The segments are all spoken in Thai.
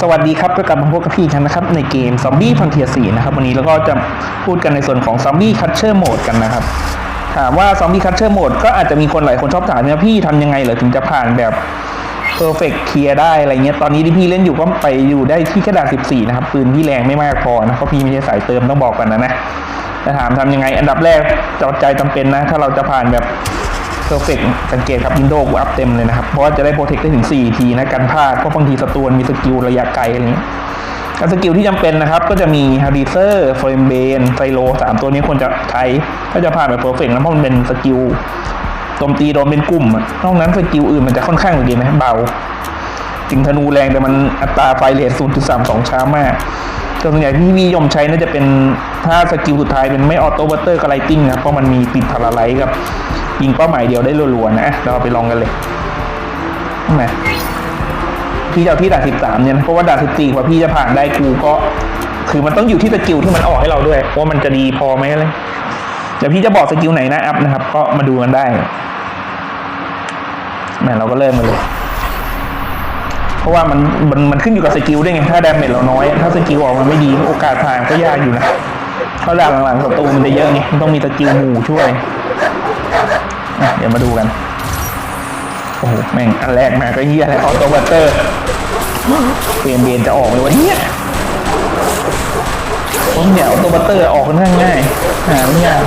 สวัสดีครับก็กลับมาพบกับพี่กันนะครับในเกม Zombie Frontier 4นะครับวันนี้เราก็จะพูดกันในส่วนของ Zombie Catcher Mode กันนะครับถามว่า Zombie Catcher Mode ก็อาจจะมีคนหลายคนชอบถามว่าพี่ทำยังไงเหรอถึงจะผ่านแบบ Perfect Clear ได้อะไรเงี้ยตอนนี้ที่พี่เล่นอยู่ก็ไปอยู่ได้ที่กระดาษ14 นะครับปืนที่แรงไม่มากพอนะเพราะพี่ไม่ใช่สายเติมต้องบอกกันนะนะแต่ถามทำยังไงอันดับแรกจอดใจจำเป็นนะ ถ้าเราจะผ่านแบบ เพอร์เฟกสังเกตครับวินโดว์กูอัพเต็มเลยนะครับ เพราะว่าจะได้โปรเทคได้ถึง 4 ทีนะกันพลาดเพราะบางทีศัตรูมันมีสกิลระยะไกลอะไรเงี้ยกสกิลที่จำเป็นนะครับ ก็จะมีฮาริเซอร์เฟรมเบนไซโลสามตัวนี้ควรจะใช้ถ้าจะผ่านแบบเพอร์เฟกนะเพราะมันเป็นสกิลโจมตีโดนเป็นกลุ่มอะนอกนั้นสกิลอื่นมันจะค่อนข้างดีนะเบาจริงธนูแรงแต่มันอัตราไฟเรท0.32ช้ามากส่วนใหญ่ที่นิยมใช้น่าจะเป็นถ้าสกิลสุดท้ายเป็นไม่ออโต้บัตเตอร์กับไลติ้งนะเพราะมันมีปิดพาราไลท์กับ ยิงเป้าหมายเดียวได้รัวๆนะเราไปลองกันเลยนะพี่จะเอาที่ด่านสิบสามเนี่ยเพราะว่าด่านสิบสี่กว่าพี่จะผ่านได้กูก็คือมันต้องอยู่ที่สกิลที่มันออกให้เราด้วย ว่ามันจะดีพอไหมอะไรเดี๋ยวพี่จะบอกสกิลไหนนะอัพนะครับ ก็มาดูกันได้แหมเราก็เริ่มกันเลย เพราะว่ามันมันมันขึ้นอยู่กับสกิลด้วยไงถ้าดาเมจเราน้อย ถ้าสกิลออกมันไม่ดีโอกาสผ่านก็ยากอยู่นะเพราะด่านหลังๆศัตรูมันจะเยอะไงมันต้องมีสกิลหมู่ช่วย อะเดี๋ยวมาดูกัน โอ้โห แม่งอันแรกมาก็เยี่ยแล้วออโตบัตเตอร์เปลี่ยนเบนจะออกไหมวะเนี่ยผมเนี่ยออโตบัตเตอร์ออกค่อนข้างง่ายหาไม่ยาก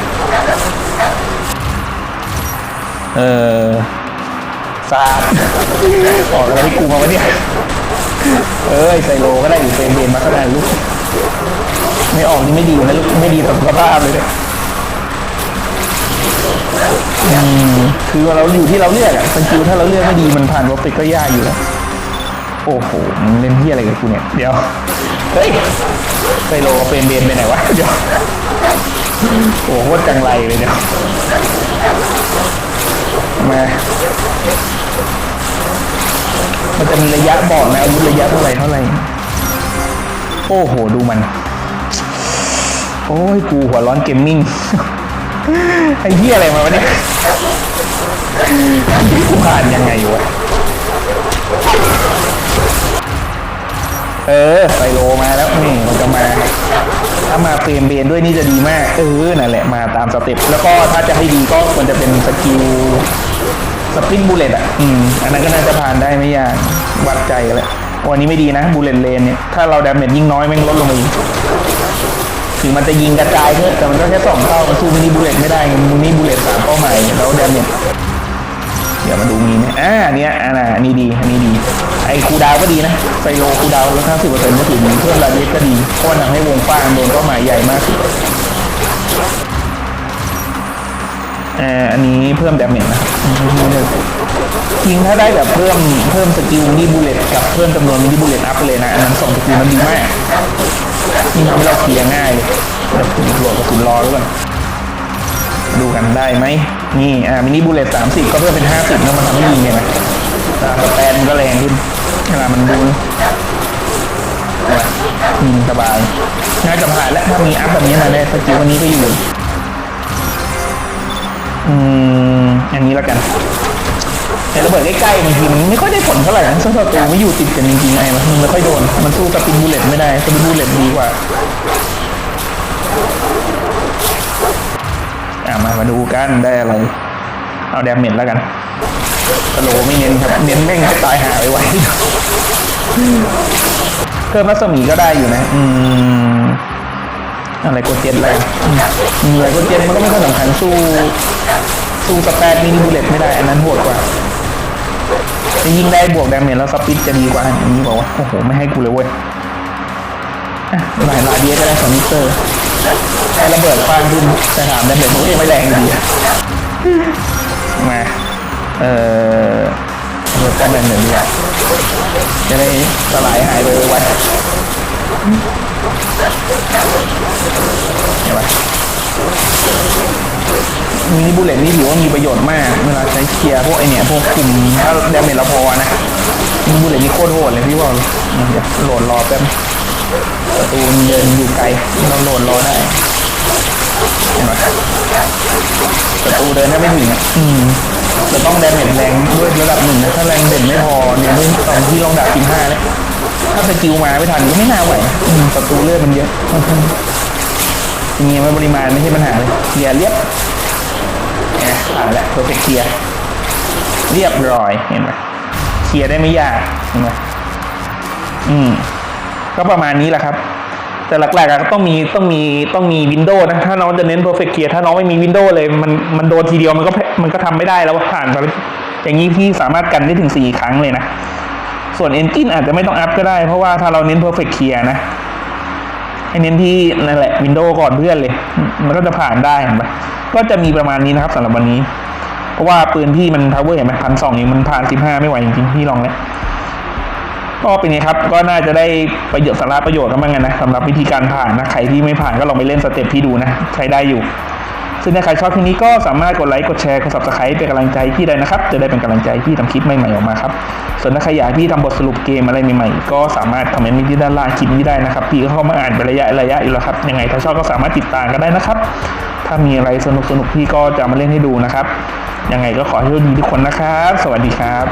เออซาดออกอะไรที่กูมาวะเนี่ยเอ้ยไซโลก็ได้อยู่เปลี่ยนเบนมาก็ได้ลูกไม่ออกนี่ไม่ดีนะลูกไม่ดีต่อสุขภาพเลยเนี่ย อืมคือเราอยู่ที่เราเลือกอะสกิลถ้าเราเลือกไม่ดีมันผ่านวอฟิกก็ยากอยู่แล้วโอ้โหมึงเล่นที่อะไรกับกูเนี่ยเดี๋ยวเฮ้ยไซโลเป็นเบนไปไหนวะเดี๋ยวโอ้โหจังไรเลยเดี๋ยวมามันจะมีระยะบอกนะอาวุธระยะเท่าไหร่เท่าไหร่โอ้โหดูมัน โอ้ยกูหัวร้อนเกมมิ่ง ไอ้เหี้ยอะไรมาวะเนี่ยกูผ่านยังไงวะ เออไซโลมาแล้วนี่มันจะมา ถ้ามาเฟรมเบนด้วยนี่จะดีมาก เออ นั่นแหละมาตามสเต็ป แล้วก็ถ้าจะให้ดีก็ควรจะเป็นสกิลสปินบูเลตอะ อืม อันนั้นก็น่าจะผ่านได้ไม่ยาก วัดใจกันแหละวันนี้ไม่ดีนะบูเลตเลนเนี่ย ถ้าเราดาเมจยิ่งน้อยแม่งลดลงอีก ถึงมันจะยิงกระจายเถอะแต่มันก็แค่สองเท่ามันสู้มินิบูเลตไม่ได้มินิบูเลตสามเป้าหมายแล้วเดมเนี่ยเดี๋ยวมาดูมีไหมอ่าเนี้ยอ่าน่ะอันนี้ดีอันนี้ดี ไอ้คูดาวก็ดีนะไซโลคูดาวลดห้าสิบเปอร์เซ็นต์ก็ถือเพิ่มรายละเอียดก็ดีเพราะทำให้วงกว้างโดนเป้าหมายใหญ่มากอ่าอันนี้เพิ่มดาเมจนะครับยิงถ้าได้แบบเพิ่มเพิ่มสกิลมินิบูเลตกับเพิ่มจำนวนมินิบูเลตอัพไปเลยนะอันนั้นสองสกิลมันดีมาก นี่ทำให้เราเคลียร์ง่ายเลยเดี๋ยวผมรวมกระสุนรอด้วยก่อนดูกันได้ไหมนี่ อ่ามินิบูเลตสามสิบก็เพิ่มเป็นห้าสิบแล้วมันทำให้ยิงเนี่ยนะอ่าสแตนมันก็แรงขึ้นเวลามันดูยิงสบายน่าจะผ่านแล้วถ้ามีอัพแบบนี้มาเนี่ยสกิลวันนี้ก็อยู่ อืมอย่างนี้แล้วกัน แต่ระเบิดใกล้ๆบางทีมันไม่ค่อยได้ผลเท่าไหร่นะซึ่งศัตรูไม่อยู่ติดกันจริงๆไอ้มันไม่ค่อยโดน มันสู้สปินบูเลตไม่ได้สปินบูเลตดีกว่าอะมามาดูกันได้อะไร เอาแดมเมจแล้วกันสโลไม่เน้นครับ เน้นแม่งให้ตายหาไว้ไว้เพิ่มรัศมีก็ได้อยู่นะ อืม อะไรกดเจ็ดอะไรอืมอะไรกดเจ็ดมันก็ไม่ค่อยสำคัญสู้สู้สแปดมินิบูเลตไม่ได้ อันนั้นโหดกว่า จะยิงได้บวกดาเมจแล้วสปิดจะดีกว่าอันนี้บอกว่าโอ้โหไม่ให้กูเลยเว้ยหลายลายเดียก็ได้สองมิเตอร์ให้ระเบิดฟางขึ้นแต่ถามดาเมจมันก็ยังไม่แรงอยู่ดีมาเอ่อระเบิดกันแบบหนึ่งดีกว่าจะได้สลายหายไปไวๆเห็นปะ มินิบูเลตนี่ถือว่ามีประโยชน์มาก เวลาใช้เคลียร์พวกไอเนี่ยพวกกลุ่มถ้าดาเมจเราพอนะมินิบูเลตนี่โคตรโหดเลยพี่บอกเลยเดี๋ยวโหลดรอแป๊บประตูมันเดินอยู่ไกลเราโหลดรอได้เห็นไหมประตูเดินได้ไม่ถึงอะอืมจะต้องดาเมจแรงด้วยระดับหนึ่งนะถ้าแรงเด่นไม่พอเนี่ยนี่ตอนที่ลองดับกินห้าเลยถ้าสกิลมาไม่ทันก็ไม่น่าไหวอืมศัตรูเลือดมันเยอะ จริงๆไม่ปริมาณไม่ใช่ปัญหาเลยเคลียร์เรียบนี่ยผ่านแล้วเพอร์เฟกเคลียร์เรียบร้อยเห็นไหมเคลียร์ได้ไม่ยากเห็นไหมอืมก็ประมาณนี้แหละครับ แต่หลักๆก็ต้องมีต้องมีต้องมีวินโดว์นะถ้าน้องจะเน้น perfect clear ถ้าน้องไม่มีวินโดว์เลย มันมันโดนทีเดียวมันก็มันก็ทำไม่ได้แล้วผ่านไปอย่างนี้พี่สามารถกันได้ถึงสี่ครั้งเลยนะ ส่วน engine อาจจะไม่ต้องอัพก็ได้เพราะว่าถ้าเราเน้น perfect clear นะ ให้เน้นที่นั่นแหละวินโดว์ก่อนเพื่อนเลย มันก็จะผ่านได้เห็นปะก็จะมีประมาณนี้นะครับสำหรับวันนี้ เพราะว่าปืนที่มันพาวเวอร์เห็นไหมพันสองเองมันผ่านสิบห้าไม่ไหวจริงๆพี่ลองแล้วก็เป็นไงครับ ก็น่าจะได้ประโยชน์สาระประโยชน์กันบ้างนะสำหรับวิธีการผ่านนะ ใครที่ไม่ผ่านก็ลองไปเล่นสเต็ปที่ดูนะ ใช้ได้อยู่ ซึ่งถ้าใครชอบคลิปนี้ก็สามารถกดไลค์กดแชร์กด subscribe เป็นกำลังใจพี่ได้นะครับ จะได้เป็นกำลังใจพี่ทำคลิปใหม่ๆออกมาครับ ส่วนถ้าใครอยากพี่ทำบทสรุปเกมอะไรใหม่ๆ ก็สามารถคอมเมนต์ไว้ที่ด้านล่างคลิปนี้ได้นะครับ พี่ก็เข้ามาอ่านเป็นระยะระยะอยู่แล้วครับ ยังไงถ้าชอบก็สามารถติดตามกันได้นะครับ ถ้ามีอะไรสนุกๆพี่ก็จะมาเล่นให้ดูนะครับ ยังไงก็ขอให้ดีทุกคนนะครับ สวัสดีครับ